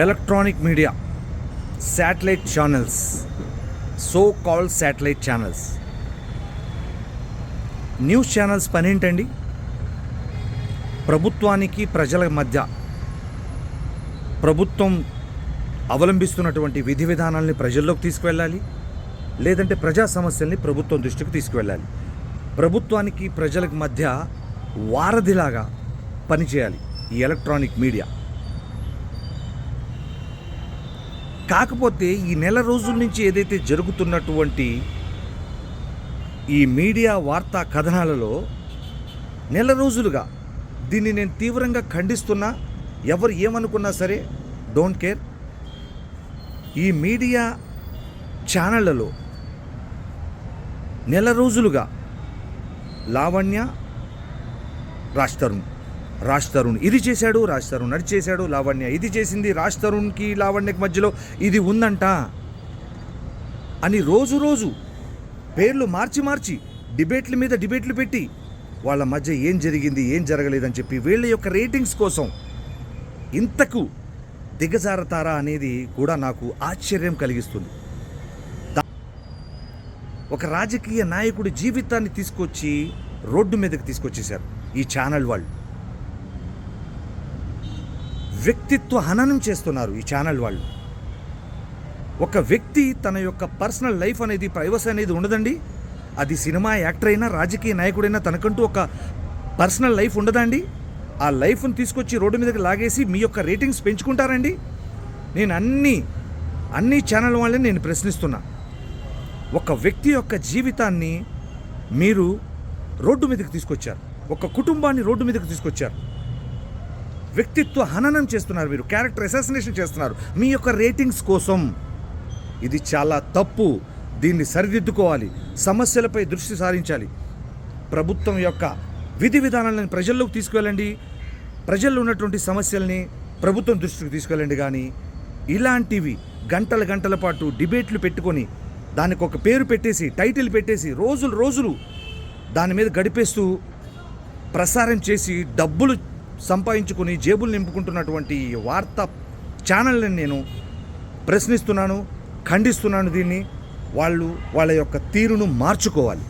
Electronic media satellite channels so call satellite channels. News channels పని ఏంటండి ప్రభుత్వానికి ప్రజల మధ్య ప్రభుత్వం అవలంబిస్తున్నటువంటి విధి విధానాల్ని ప్రజల్లోకి తీసుకువెళ్ళాలి లేదంటే ప్రజా సమస్యల్ని ప్రభుత్వం దృష్టికి తీసుకువెళ్ళాలి. ప్రభుత్వానికి ప్రజలకు మధ్య వారధిలాగా పనిచేయాలి ఈ ఎలక్ట్రానిక్ మీడియా. కాకపోతే ఈ నెల రోజుల నుంచి ఏదైతే జరుగుతున్నటువంటి ఈ మీడియా వార్తా కథనాలలో నెల రోజులుగా దీన్ని నేను తీవ్రంగా ఖండిస్తున్నా. ఎవరు ఏమనుకున్నా సరే డోంట్ కేర్ ఈ మీడియా ఛానళ్ళలో నెల రోజులుగా లావణ్య రాజ్ తరుణ్. రాజ్ తరుణ్ ఇది చేశాడు రాజ్ తరుణ్ అది చేశాడు లావణ్య ఇది చేసింది రాజ్ తరుణ్కి లావణ్యకి మధ్యలో ఇది ఉందంట అని రోజు రోజు పేర్లు మార్చి మార్చి డిబేట్ల మీద డిబేట్లు పెట్టి వాళ్ళ మధ్య ఏం జరిగింది ఏం జరగలేదని చెప్పి వీళ్ళ యొక్క రేటింగ్స్ కోసం ఇంతకు దిగజారతారా అనేది కూడా నాకు ఆశ్చర్యం కలిగిస్తుంది. ఒక రాజకీయ నాయకుడి జీవితాన్ని తీసుకొచ్చి రోడ్డు మీదకి తీసుకొచ్చేశారు ఈ ఛానల్ వాళ్ళు. వ్యక్తిత్వ హననం చేస్తున్నారు ఈ ఛానల్ వాళ్ళు. ఒక వ్యక్తి తన యొక్క పర్సనల్ లైఫ్ అనేది ప్రైవసీ అనేది ఉండదండి. అది సినిమా యాక్టర్ అయినా రాజకీయ నాయకుడైనా తనకంటూ ఒక పర్సనల్ లైఫ్ ఉండదండి. ఆ లైఫ్ని తీసుకొచ్చి రోడ్డు మీదకి లాగేసి మీ యొక్క రేటింగ్స్ పెంచుకుంటారండి. నేను అన్ని అన్ని ఛానల్ వాళ్ళని నేను ప్రశ్నిస్తున్నా. ఒక వ్యక్తి యొక్క జీవితాన్ని మీరు రోడ్డు మీదకి తీసుకొచ్చారు. ఒక కుటుంబాన్ని రోడ్డు మీదకి తీసుకొచ్చారు. వ్యక్తిత్వ హననం చేస్తున్నారు మీరు క్యారెక్టర్ అసాసినేషన్ చేస్తున్నారు. మీ యొక్క రేటింగ్స్ కోసం. ఇది చాలా తప్పు. దీన్ని సరిదిద్దుకోవాలి. సమస్యలపై దృష్టి సారించాలి. ప్రభుత్వం యొక్క విధి విధానాలను ప్రజల్లోకి తీసుకువెళ్ళండి. ప్రజల్లో ఉన్నటువంటి సమస్యల్ని ప్రభుత్వం దృష్టికి తీసుకెళ్ళండి కానీ ఇలాంటివి గంటల గంటల పాటు డిబేట్లు పెట్టుకొని దానికి ఒక పేరు పెట్టేసి టైటిల్ పెట్టేసి రోజులు రోజులు దాని మీద గడిపేస్తూ ప్రసారం చేసి డబ్బులు సంపాదించుకొని జేబులు నింపుకుంటున్నటువంటి వార్తా ఛానల్ని నేను ప్రశ్నిస్తున్నాను ఖండిస్తున్నాను దీన్ని. వాళ్ళు వాళ్ళ యొక్క తీరును మార్చుకోవాలి.